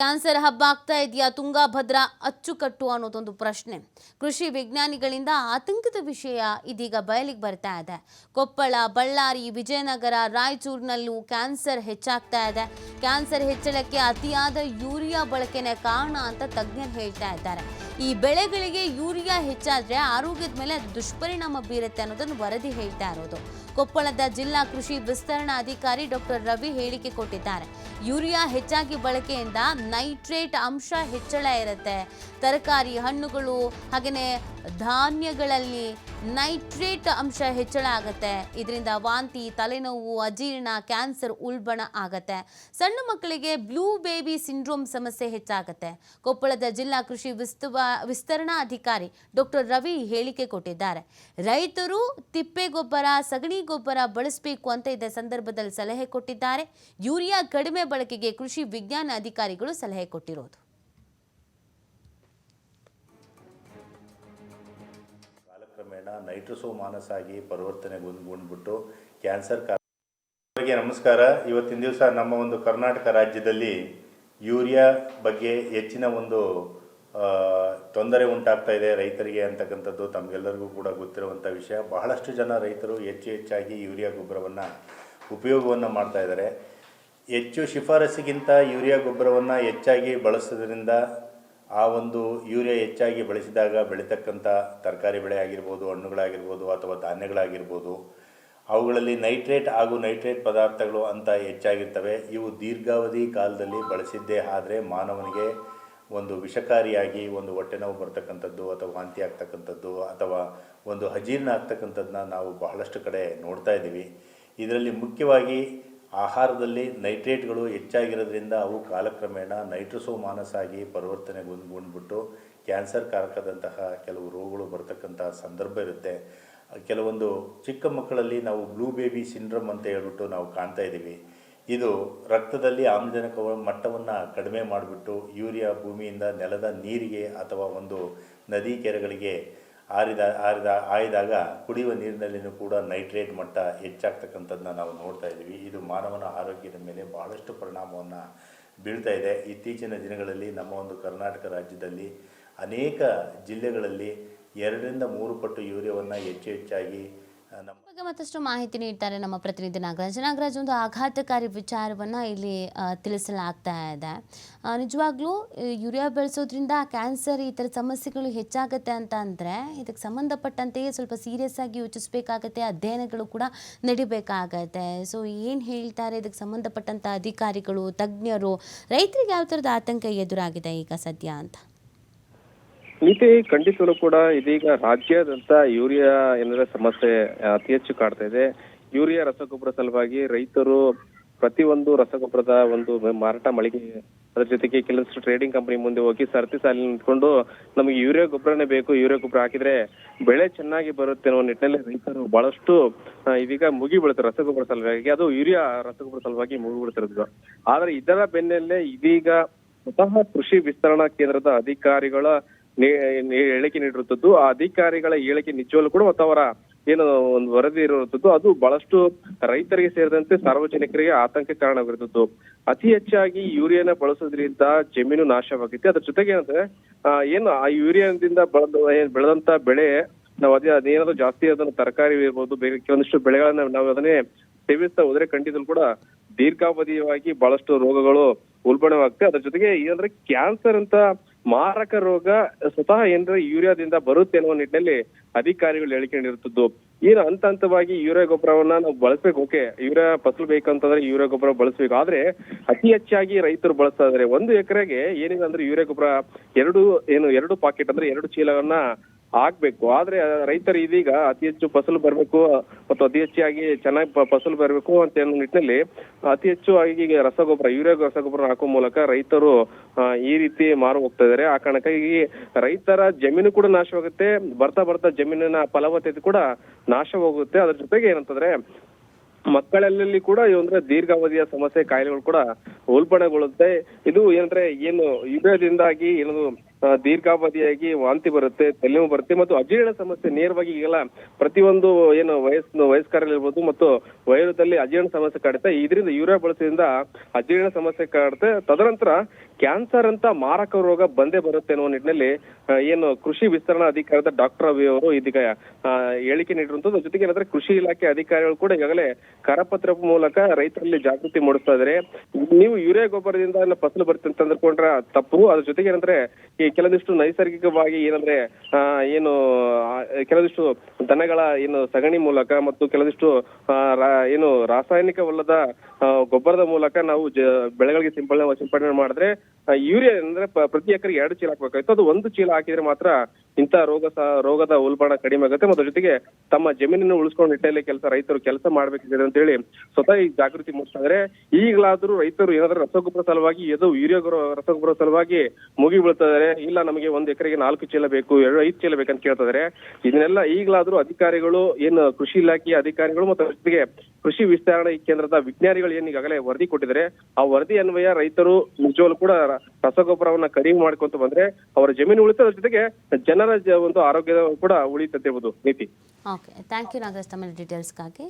Cancer ಹಬ್ಬ ಆಗ್ತಾ ಇದೆಯಾ? ತುಂಗಾಭದ್ರಾ ಅಚ್ಚುಕಟ್ಟು ಅನ್ನೋದೊಂದು ಪ್ರಶ್ನೆ. ಕೃಷಿ ವಿಜ್ಞಾನಿಗಳಿಂದ ಆತಂಕದ ವಿಷಯ ಇದೀಗ ಬಯಲಿಗೆ ಬರ್ತಾ ಇದೆ. ಕೊಪ್ಪಳ, ಬಳ್ಳಾರಿ, ವಿಜಯನಗರ, ರಾಯಚೂರಿನಲ್ಲೂ ಕ್ಯಾನ್ಸರ್ ಹೆಚ್ಚಾಗ್ತಾ ಇದೆ. ಕ್ಯಾನ್ಸರ್ ಹೆಚ್ಚಳಕ್ಕೆ ಅತಿಯಾದ ಯೂರಿಯಾ ಬಳಕೆನೇ ಕಾರಣ ಅಂತ ತಜ್ಞರು ಹೇಳ್ತಾ ಇದ್ದಾರೆ. ಈ ಬೆಳೆಗಳಿಗೆ ಯೂರಿಯಾ ಹೆಚ್ಚಾದ್ರೆ ಆರೋಗ್ಯದ ಮೇಲೆ ದುಷ್ಪರಿಣಾಮ ಬೀರುತ್ತೆ ಅನ್ನೋದನ್ನು ವರದಿ ಹೇಳ್ತಾ ಇರೋದು. ಕೊಪ್ಪಳದ ಜಿಲ್ಲಾ ಕೃಷಿ ವಿಸ್ತರಣಾ ಅಧಿಕಾರಿ ಡಾಕ್ಟರ್ ರವಿ ಹೇಳಿಕೆ ಕೊಟ್ಟಿದ್ದಾರೆ. ಯೂರಿಯಾ ಹೆಚ್ಚಾಗಿ ಬಳಕೆಯಿಂದ ನೈಟ್ರೇಟ್ ಅಂಶ ಹೆಚ್ಚಳ ಇರುತ್ತೆ. ತರಕಾರಿ ಹಣ್ಣುಗಳು ಹಾಗೆಯೇ ಧಾನ್ಯಗಳಲ್ಲಿ ನೈಟ್ರೇಟ್ ಅಂಶ ಹೆಚ್ಚಳ ಆಗುತ್ತೆ. ಇದರಿಂದ ವಾಂತಿ, ತಲೆನೋವು, ಅಜೀರ್ಣ, ಕ್ಯಾನ್ಸರ್ ಉಲ್ಬಣ ಆಗತ್ತೆ. ಸಣ್ಣ ಮಕ್ಕಳಿಗೆ ಬ್ಲೂ ಬೇಬಿ ಸಿಂಡ್ರೋಮ್ ಸಮಸ್ಯೆ ಹೆಚ್ಚಾಗತ್ತೆ. ಕೊಪ್ಪಳದ ಜಿಲ್ಲಾ ಕೃಷಿ ವಿಸ್ತರಣಾ ಅಧಿಕಾರಿ ಡಾಕ್ಟರ್ ರವಿ ಹೇಳಿಕೆ ಕೊಟ್ಟಿದ್ದಾರೆ. ರೈತರು ತಿಪ್ಪೆ ಗೊಬ್ಬರ, ಸಗಣಿ ಗೊಬ್ಬರ ಬಳಸಬೇಕು ಅಂತ ಇದೇ ಸಂದರ್ಭದಲ್ಲಿ ಸಲಹೆ ಕೊಟ್ಟಿದ್ದಾರೆ. ಯೂರಿಯಾ ಕಡಿಮೆ ಬಳಕೆಗೆ ಕೃಷಿ ವಿಜ್ಞಾನ ಅಧಿಕಾರಿಗಳು ಸಲಹೆ ಕೊಟ್ಟಿರೋದು. ಕಾಲಕ್ರಮೇಣ ನೈಟ್ರೋಸೋಮಾನಸ್ ಆಗಿ ಪರಿವರ್ತನೆಗೊಂಡ್ಬಿಟ್ಟು ಕ್ಯಾನ್ಸರ್ ಕಾರಣ. ನಮಸ್ಕಾರ. ಇವತ್ತಿನ ದಿವಸ ನಮ್ಮ ಒಂದು ಕರ್ನಾಟಕ ರಾಜ್ಯದಲ್ಲಿ ಯೂರಿಯಾ ಬಗ್ಗೆ ಹೆಚ್ಚಿನ ಒಂದು ತೊಂದರೆ ಉಂಟಾಗ್ತಾ ಇದೆ ರೈತರಿಗೆ ಅಂತಕ್ಕಂಥದ್ದು ತಮಗೆಲ್ಲರಿಗೂ ಕೂಡ ಗೊತ್ತಿರುವಂಥ ವಿಷಯ. ಬಹಳಷ್ಟು ಜನ ರೈತರು ಹೆಚ್ಚು ಹೆಚ್ಚಾಗಿ ಯೂರಿಯಾ ಗೊಬ್ಬರವನ್ನು ಉಪಯೋಗವನ್ನು ಮಾಡ್ತಾ ಇದ್ದಾರೆ. ಹೆಚ್ಚು ಶಿಫಾರಸಿಗಿಂತ ಯೂರಿಯಾ ಗೊಬ್ಬರವನ್ನು ಹೆಚ್ಚಾಗಿ ಬಳಸೋದ್ರಿಂದ ಆ ಒಂದು ಯೂರಿಯಾ ಹೆಚ್ಚಾಗಿ ಬಳಸಿದಾಗ ಬೆಳೀತಕ್ಕಂಥ ತರಕಾರಿ ಬೆಳೆ ಆಗಿರ್ಬೋದು, ಹಣ್ಣುಗಳಾಗಿರ್ಬೋದು ಅಥವಾ ಧಾನ್ಯಗಳಾಗಿರ್ಬೋದು, ಅವುಗಳಲ್ಲಿ ನೈಟ್ರೇಟ್ ಹಾಗೂ ನೈಟ್ರೇಟ್ ಪದಾರ್ಥಗಳು ಅಂತ ಹೆಚ್ಚಾಗಿರ್ತವೆ. ಇವು ದೀರ್ಘಾವಧಿ ಕಾಲದಲ್ಲಿ ಬಳಸಿದ್ದೇ ಆದರೆ ಮಾನವನಿಗೆ ಒಂದು ವಿಷಕಾರಿಯಾಗಿ, ಒಂದು ಹೊಟ್ಟೆ ನೋವು ಬರ್ತಕ್ಕಂಥದ್ದು ಅಥವಾ ವಾಂತಿ ಆಗ್ತಕ್ಕಂಥದ್ದು ಅಥವಾ ಒಂದು ಅಜೀರ್ಣ ಆಗ್ತಕ್ಕಂಥದ್ದನ್ನ ನಾವು ಬಹಳಷ್ಟು ಕಡೆ ನೋಡ್ತಾ ಇದ್ದೀವಿ. ಇದರಲ್ಲಿ ಮುಖ್ಯವಾಗಿ ಆಹಾರದಲ್ಲಿ ನೈಟ್ರೇಟ್ಗಳು ಹೆಚ್ಚಾಗಿರೋದ್ರಿಂದ ಅವು ಕಾಲಕ್ರಮೇಣ ನೈಟ್ರೋಸೋಮಾನಸಾಗಿ ಪರಿವರ್ತನೆಗೊಂಡ್ಬಿಟ್ಟು ಕ್ಯಾನ್ಸರ್ ಕಾರಕದಂತಹ ಕೆಲವು ರೋಗಗಳು ಬರ್ತಕ್ಕಂಥ ಸಂದರ್ಭ ಇರುತ್ತೆ. ಕೆಲವೊಂದು ಚಿಕ್ಕ ಮಕ್ಕಳಲ್ಲಿ ನಾವು ಬ್ಲೂ ಬೇಬಿ ಸಿಂಡ್ರಮ್ ಅಂತ ಹೇಳ್ಬಿಟ್ಟು ನಾವು ಕಾಣ್ತಾ ಇದ್ದೀವಿ. ಇದು ರಕ್ತದಲ್ಲಿ ಆಮ್ಲಜನಕ ಮಟ್ಟವನ್ನು ಕಡಿಮೆ ಮಾಡಿಬಿಟ್ಟು ಯೂರಿಯಾ ಭೂಮಿಯಿಂದ ನೆಲದ ನೀರಿಗೆ ಅಥವಾ ಒಂದು ನದಿ ಕೆರೆಗಳಿಗೆ ಆರಿದ ಆರಿದ, ಆಯ್ದಾಗ ಕುಡಿಯುವ ನೀರಿನಲ್ಲಿಯೂ ಕೂಡ ನೈಟ್ರೇಟ್ ಮಟ್ಟ ಹೆಚ್ಚಾಗ್ತಕ್ಕಂಥದ್ದನ್ನ ನಾವು ನೋಡ್ತಾ ಇದ್ದೀವಿ. ಇದು ಮಾನವನ ಆರೋಗ್ಯದ ಮೇಲೆ ಬಹಳಷ್ಟು ಪರಿಣಾಮವನ್ನು ಬೀಳ್ತಾ ಇದೆ. ಇತ್ತೀಚಿನ ದಿನಗಳಲ್ಲಿ ನಮ್ಮ ಒಂದು ಕರ್ನಾಟಕ ರಾಜ್ಯದಲ್ಲಿ ಅನೇಕ ಜಿಲ್ಲೆಗಳಲ್ಲಿ ಎರಡರಿಂದ ಮೂರು ಪಟ್ಟು ಯೂರಿಯಾವನ್ನು ಹೆಚ್ಚು ಹೆಚ್ಚಾಗಿ ನಮ್ಮ ಮತ್ತಷ್ಟು ಮಾಹಿತಿ ನೀಡ್ತಾರೆ ನಮ್ಮ ಪ್ರತಿನಿಧಿ ನಾಗರಾಜ್. ನಾಗರಾಜ್, ಒಂದು ಆಘಾತಕಾರಿ ವಿಚಾರವನ್ನ ಇಲ್ಲಿ ತಿಳಿಸಲಾಗ್ತಾ ಇದೆ. ನಿಜವಾಗ್ಲೂ ಯೂರಿಯಾ ಬೆಳೆಸೋದ್ರಿಂದ ಕ್ಯಾನ್ಸರ್ ಈ ಥರ ಸಮಸ್ಯೆಗಳು ಹೆಚ್ಚಾಗತ್ತೆ ಅಂತ ಅಂದರೆ, ಇದಕ್ಕೆ ಸಂಬಂಧಪಟ್ಟಂತೆಯೇ ಸ್ವಲ್ಪ ಸೀರಿಯಸ್ ಆಗಿ ಯೋಚಿಸಬೇಕಾಗತ್ತೆ, ಅಧ್ಯಯನಗಳು ಕೂಡ ನಡಿಬೇಕಾಗತ್ತೆ. ಸೊ ಏನು ಹೇಳ್ತಾರೆ, ಇದಕ್ಕೆ ಸಂಬಂಧಪಟ್ಟಂಥ ಅಧಿಕಾರಿಗಳು, ತಜ್ಞರು, ರೈತರಿಗೆ ಯಾವ ಥರದ ಆತಂಕ ಎದುರಾಗಿದೆ ಈಗ ಸದ್ಯ ಅಂತ? ನೀತಿ ಖಂಡಿತವೂ ಕೂಡ ಇದೀಗ ರಾಜ್ಯಾದ್ಯಂತ ಯೂರಿಯಾ ಏನಂದ್ರೆ ಸಮಸ್ಯೆ ಅತಿ ಹೆಚ್ಚು ಕಾಡ್ತಾ ಇದೆ. ಯೂರಿಯಾ ರಸಗೊಬ್ಬರ ಸಲುವಾಗಿ ರೈತರು ಪ್ರತಿಯೊಂದು ರಸಗೊಬ್ಬರದ ಒಂದು ಮಾರಾಟ ಮಳಿಗೆ ಅದ್ರ ಜೊತೆಗೆ ಕೆಲವಷ್ಟು ಟ್ರೇಡಿಂಗ್ ಕಂಪನಿ ಮುಂದೆ ಹೋಗಿ ಸರತಿ ಸಾಲಿನ ನಿಂತ್ಕೊಂಡು ನಮಗೆ ಯೂರಿಯಾ ಗೊಬ್ಬರನೇ ಬೇಕು, ಯೂರಿಯಾ ಗೊಬ್ಬರ ಹಾಕಿದ್ರೆ ಬೆಳೆ ಚೆನ್ನಾಗಿ ಬರುತ್ತೆ ಅನ್ನೋ ನಿಟ್ಟಿನಲ್ಲಿ ರೈತರು ಬಹಳಷ್ಟು ಇದೀಗ ಮುಗಿ ಬೀಳುತ್ತೆ ರಸಗೊಬ್ಬರ ಸಲುವಾಗಿ. ಅದು ಯೂರಿಯಾ ರಸಗೊಬ್ಬರ ಸಲುವಾಗಿ ಮುಗಿ ಬೀಳ್ತಿರೋದು ಆದ್ರೆ ಇದರ ಬೆನ್ನಲ್ಲೇ ಇದೀಗ ಸ್ವತಃ ಕೃಷಿ ವಿಸ್ತರಣಾ ಕೇಂದ್ರದ ಅಧಿಕಾರಿಗಳ ಹೇಳಿಕೆ ನೀಡಿರುತ್ತದ್ದು, ಆ ಅಧಿಕಾರಿಗಳ ಹೇಳಿಕೆ ನಿಜವಲ್ಲೂ ಕೂಡ ಮತ್ತು ಅವರ ಏನು ಒಂದು ವರದಿ ಇರುವಂತದ್ದು ಅದು ಬಹಳಷ್ಟು ರೈತರಿಗೆ ಸೇರಿದಂತೆ ಸಾರ್ವಜನಿಕರಿಗೆ ಆತಂಕ ಕಾರಣವಾಗಿರುತ್ತದ್ದು. ಅತಿ ಹೆಚ್ಚಾಗಿ ಯೂರಿಯಾನ ಬಳಸೋದ್ರಿಂದ ಜಮೀನು ನಾಶವಾಗುತ್ತೆ ಅದ್ರ ಜೊತೆಗೆ ಏನಂದ್ರೆ ಏನು ಆ ಯೂರಿಯಾದಿಂದ ಬೆಳೆದ ಬೆಳೆದಂತ ಬೆಳೆ, ನಾವು ಅದೇ ಅದೇನಾದ್ರು ಜಾಸ್ತಿ ಅದನ್ನ ತರಕಾರಿ ಇರ್ಬೋದು, ಬೇರೆ ಕೆಲವೊಂದಿಷ್ಟು ಬೆಳೆಗಳನ್ನ ನಾವು ಅದನ್ನೇ ಸೇವಿಸ್ತಾ ಹೋದ್ರೆ ಖಂಡಿತಲು ಕೂಡ ದೀರ್ಘಾವಧಿಯಾಗಿ ಬಹಳಷ್ಟು ರೋಗಗಳು ಉಲ್ಬಣವಾಗುತ್ತೆ. ಅದ್ರ ಜೊತೆಗೆ ಏನಂದ್ರೆ, ಕ್ಯಾನ್ಸರ್ ಅಂತ ಮಾರಕ ರೋಗ ಸ್ವತಃ ಏನ್ರೆ ಯೂರಿಯಾದಿಂದ ಬರುತ್ತೆ ಅನ್ನೋ ನಿಟ್ಟಿನಲ್ಲಿ ಅಧಿಕಾರಿಗಳು ಹೇಳಿಕೊಂಡಿರುತ್ತದ್ದು ಏನು ಹಂತ ಹಂತವಾಗಿ ಯೂರಿಯಾ ಗೊಬ್ಬರವನ್ನ ನಾವು ಬಳಸ್ಬೇಕು. ಓಕೆ, ಯೂರಿಯಾ ಫಸಲು ಬೇಕಂತಂದ್ರೆ ಯೂರಿಯಾ ಗೊಬ್ಬರ ಬಳಸ್ಬೇಕು. ಆದ್ರೆ ಅತಿ ಹೆಚ್ಚಾಗಿ ರೈತರು ಬಳಸ್ತಾ ಇದಾರೆ. ಒಂದು ಎಕರೆಗೆ ಏನಿದೆ ಅಂದ್ರೆ ಯೂರಿಯಾ ಗೊಬ್ಬರ ಎರಡು ಏನು, ಎರಡು ಪಾಕೆಟ್ ಅಂದ್ರೆ ಎರಡು ಚೀಲವನ್ನ ಹಾಕ್ಬೇಕು ಆದ್ರೆ ರೈತರು ಇದೀಗ ಅತಿ ಹೆಚ್ಚು ಫಸಲು ಬರಬೇಕು ಮತ್ತು ಅತಿ ಹೆಚ್ಚಾಗಿ ಚೆನ್ನಾಗಿ ಫಸಲು ಬರಬೇಕು ಅಂತ ನಿಟ್ಟಿನಲ್ಲಿ ಅತಿ ಹೆಚ್ಚು ಆಗಿ ರಸಗೊಬ್ಬರ ಯೂರಿಯಾ ರಸಗೊಬ್ಬರ ಹಾಕೋ ಮೂಲಕ ರೈತರು ಈ ರೀತಿ ಮಾರು ಹೋಗ್ತಾ ಇದಾರೆ ಆ ಕಾರಣಕ್ಕಾಗಿ ರೈತರ ಜಮೀನು ಕೂಡ ನಾಶವಾಗುತ್ತೆ. ಬರ್ತಾ ಬರ್ತಾ ಜಮೀನಿನ ಫಲವತ್ತತೆ ಕೂಡ ನಾಶ ಹೋಗುತ್ತೆ. ಅದ್ರ ಜೊತೆಗೆ ಏನಂತಂದ್ರೆ ಮಕ್ಕಳಲ್ಲಿ ಕೂಡ ಏನಂದ್ರೆ ದೀರ್ಘಾವಧಿಯ ಸಮಸ್ಯೆ ಕಾಯಿಲೆಗಳು ಕೂಡ ಉಲ್ಬಣಗೊಳ್ಳುತ್ತೆ. ಇದು ಏನಂದ್ರೆ ಏನು ಯೂರಿಯಾದಿಂದಾಗಿ ಏನು ಆ, ದೀರ್ಘಾವಧಿಯಾಗಿ ವಾಂತಿ ಬರುತ್ತೆ, ತಲೆನೋವು ಬರುತ್ತೆ ಮತ್ತು ಅಜೀರ್ಣ ಸಮಸ್ಯೆ ನೇರವಾಗಿ ಈಗೆಲ್ಲ. ಪ್ರತಿಯೊಂದು, ಏನು, ವಯಸ್ಸು, ವಯಸ್ಕರಲ್ಲಿರ್ಬೋದು ಮತ್ತು ವಯೋದಲ್ಲಿ ಅಜೀರ್ಣ ಸಮಸ್ಯೆ ಕಾಡುತ್ತೆ. ಇದರಿಂದ ಯೂರಿಯಾ ಬಳಸೋದ್ರಿಂದ ಅಜೀರ್ಣ ಸಮಸ್ಯೆ ಕಾಡುತ್ತೆ. ತದನಂತರ ಕ್ಯಾನ್ಸರ್ ಅಂತ ಮಾರಕ ರೋಗ ಬಂದೇ ಬರುತ್ತೆ ಅನ್ನೋ ನಿಟ್ಟಿನಲ್ಲಿ ಏನು ಕೃಷಿ ವಿಸ್ತರಣಾ ಅಧಿಕಾರದ ಡಾಕ್ಟರ್ ರವಿ ಅವರು ಇದೀಗ ಹೇಳಿಕೆ ನೀಡಿರುವಂತದ್ದು ಜೊತೆಗೆ ಏನಂದ್ರೆ ಕೃಷಿ ಇಲಾಖೆ ಅಧಿಕಾರಿಗಳು ಕೂಡ ಈಗಾಗಲೇ ಕರಪತ್ರ ಮೂಲಕ ರೈತರಲ್ಲಿ ಜಾಗೃತಿ ಮೂಡಿಸ್ತಾ ಇದ್ದಾರೆ ನೀವು ಯೂರಿಯಾ ಗೊಬ್ಬರದಿಂದ ಎಲ್ಲ ಫಸಲು ಬರುತ್ತೆ ಅಂತ ಅಂದ್ಕೊಂಡ್ರೆ ತಪ್ಪು. ಅದ್ರ ಜೊತೆಗೆ ಏನಂದ್ರೆ ಈ ಕೆಲವಿಷ್ಟು ನೈಸರ್ಗಿಕವಾಗಿ ಏನಂದ್ರೆ ಆ, ಏನು ಕೆಲವಿಷ್ಟು ದನಗಳ ಏನು ಸಗಣಿ ಮೂಲಕ ಮತ್ತು ಕೆಲವಿಷ್ಟು ಏನು ರಾಸಾಯನಿಕವಲ್ಲದ ಗೊಬ್ಬರದ ಮೂಲಕ ನಾವು ಬೆಳೆಗಳಿಗೆ ಸಿಂಪಡಣೆ ಸಿಂಪಡಣೆ ಮಾಡಿದ್ರೆ ಯೂರಿಯಾ ಅಂದ್ರೆ ಪ್ರತಿ ಎಕರೆಗೆ ಎರಡು ಚೀಲ ಹಾಕ್ಬೇಕಾಯ್ತು ಅದು ಒಂದು ಚೀಲ ಹಾಕಿದ್ರೆ ಮಾತ್ರ ಇಂಥ ರೋಗ ಸಹ, ರೋಗದ ಉಲ್ಬಣ ಕಡಿಮೆ ಆಗುತ್ತೆ ಮತ್ತು ಜೊತೆಗೆ ತಮ್ಮ ಜಮೀನನ್ನು ಉಳಿಸ್ಕೊಂಡು ನಿಟ್ಟಲ್ಲಿ ಕೆಲಸ, ರೈತರು ಕೆಲಸ ಮಾಡ್ಬೇಕಿದೆ ಅಂತ ಹೇಳಿ ಸ್ವತಃ ಈ ಜಾಗೃತಿ ಮೂಡಿಸಿದ್ರೆ ಈಗಲಾದರೂ ರೈತರು ಏನಾದ್ರೂ ರಸಗೊಬ್ಬರ ಸಲುವಾಗಿ ಎದು ಯೂರಿಯಾ ಗೊಬ್ಬರ- ರಸಗೊಬ್ಬರ ಸಲುವಾಗಿ ಮುಗಿ ಬೀಳ್ತಿದ್ದಾರೆ ಇಲ್ಲ, ನಮಗೆ ಒಂದ್ ಎಕರೆಗೆ ನಾಲ್ಕು ಚೀಲ ಬೇಕು, ಎರಡು, ಐದು ಚೀಲ ಬೇಕಂತ ಕೇಳ್ತಿದ್ದಾರೆ ಇದನ್ನೆಲ್ಲ ಈಗಲಾದ್ರೂ ಅಧಿಕಾರಿಗಳು, ಏನು ಕೃಷಿ ಇಲಾಖೆಯ ಅಧಿಕಾರಿಗಳು ಮತ್ತು ಜೊತೆಗೆ ಕೃಷಿ ವಿಸ್ತರಣೆ ಕೇಂದ್ರದ ವಿಜ್ಞಾನಿಗಳು ಏನು ಈಗಾಗಲೇ ವರದಿ ಕೊಟ್ಟಿದ್ದಾರೆ, ಆ ವರದಿ ಅನ್ವಯ ರೈತರು ನಿಜವಾಗ್ಲೂ ಕೂಡ ರಸಗೊಬ್ಬರವನ್ನ ಕಡಿಮೆ ಮಾಡ್ಕೊಂತ ಬಂದ್ರೆ ಅವರ ಜಮೀನು ಉಳಿತದ ಜೊತೆಗೆ ಜನರ ಜ- ಒಂದು ಆರೋಗ್ಯ ಕೂಡ ಉಳಿತದೆ ನೀತಿ. ಓಕೆ ಥ್ಯಾಂಕ್ ಯು ನಾಗರಾಜ್ ತಮ್ಮ ಡೀಟೇಲ್ಸ್ಗಾಗಿ